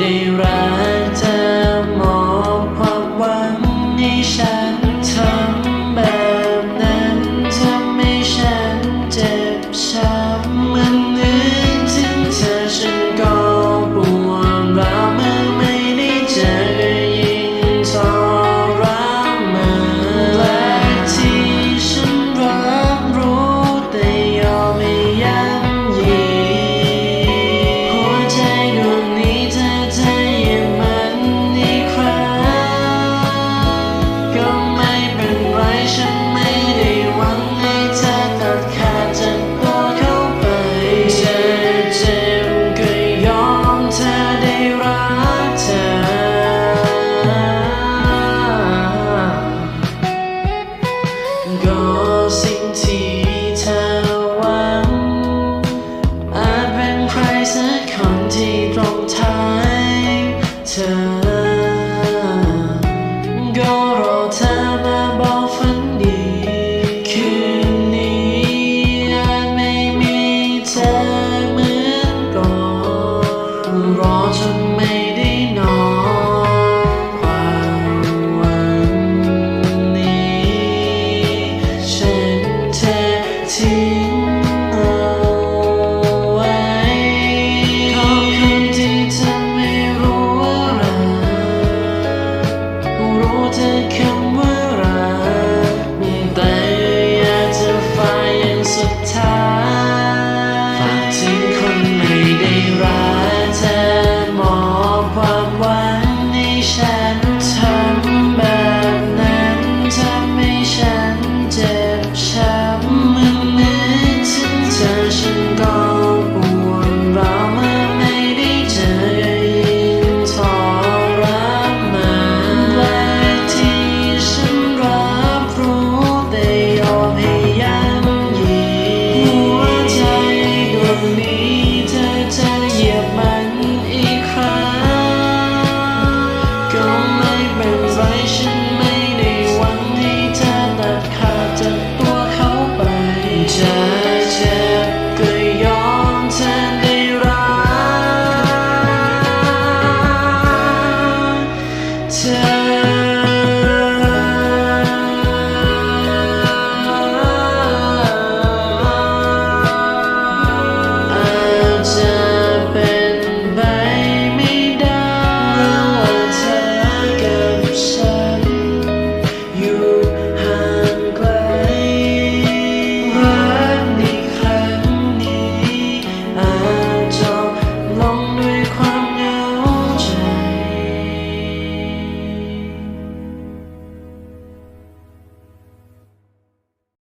ได้รั ทิ้งเอาไว้ขอบคุณที่เธอไม่รู้ว่ารักรู้เธอคำว่ารักแต่อยากจะฝ่ายอย่างสุดท้าย